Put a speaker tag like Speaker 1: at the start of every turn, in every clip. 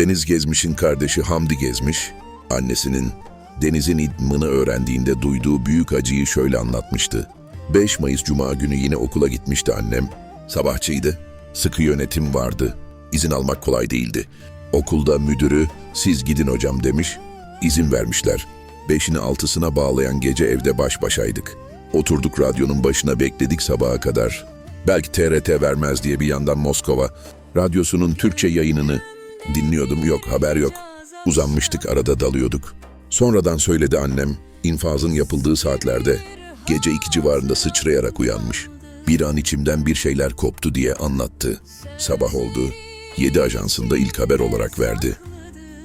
Speaker 1: Deniz Gezmiş'in kardeşi Hamdi Gezmiş, annesinin Deniz'in idmını öğrendiğinde duyduğu büyük acıyı şöyle anlatmıştı. 5 Mayıs Cuma günü yine okula gitmişti annem. Sabahçıydı. Sıkı yönetim vardı. İzin almak kolay değildi. Okulda müdürü siz gidin hocam demiş. İzin vermişler. Beşini altısına bağlayan gece evde baş başaydık. Oturduk radyonun başına bekledik sabaha kadar. Belki TRT vermez diye bir yandan Moskova radyosunun Türkçe yayınını dinliyordum. Yok haber yok. Uzanmıştık arada dalıyorduk. Sonradan söyledi annem, infazın yapıldığı saatlerde gece iki civarında sıçrayarak uyanmış. Bir an içimden bir şeyler koptu diye anlattı. Sabah oldu. Yedi ajansında ilk haber olarak verdi.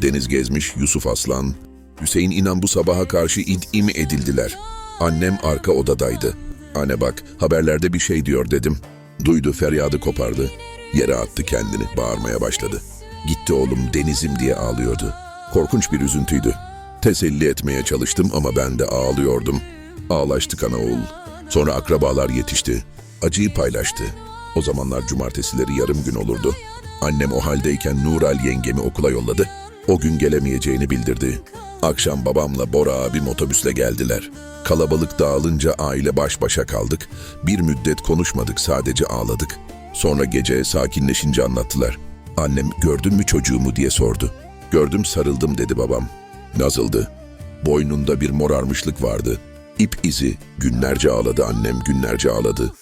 Speaker 1: Deniz Gezmiş, Yusuf Aslan, Hüseyin İnan bu sabaha karşı id'im edildiler. Annem arka odadaydı. Anne bak, haberlerde bir şey diyor dedim. Duydu, feryadı kopardı. Yere attı kendini, bağırmaya başladı. Gitti oğlum denizim diye ağlıyordu. Korkunç bir üzüntüydü. Teselli etmeye çalıştım ama ben de ağlıyordum. Ağlaştık ana oğul. Sonra akrabalar yetişti. Acıyı paylaştı. O zamanlar cumartesileri yarım gün olurdu. Annem o haldeyken Nural yengemi okula yolladı. O gün gelemeyeceğini bildirdi. Akşam babamla Bora abi otobüsle geldiler. Kalabalık dağılınca aile baş başa kaldık. Bir müddet konuşmadık sadece ağladık. Sonra gece sakinleşince anlattılar. Annem gördün mü çocuğumu diye sordu. Gördüm sarıldım dedi babam. Nasıldı? Boynunda bir morarmışlık vardı. İp izi. Günlerce ağladı annem, günlerce ağladı.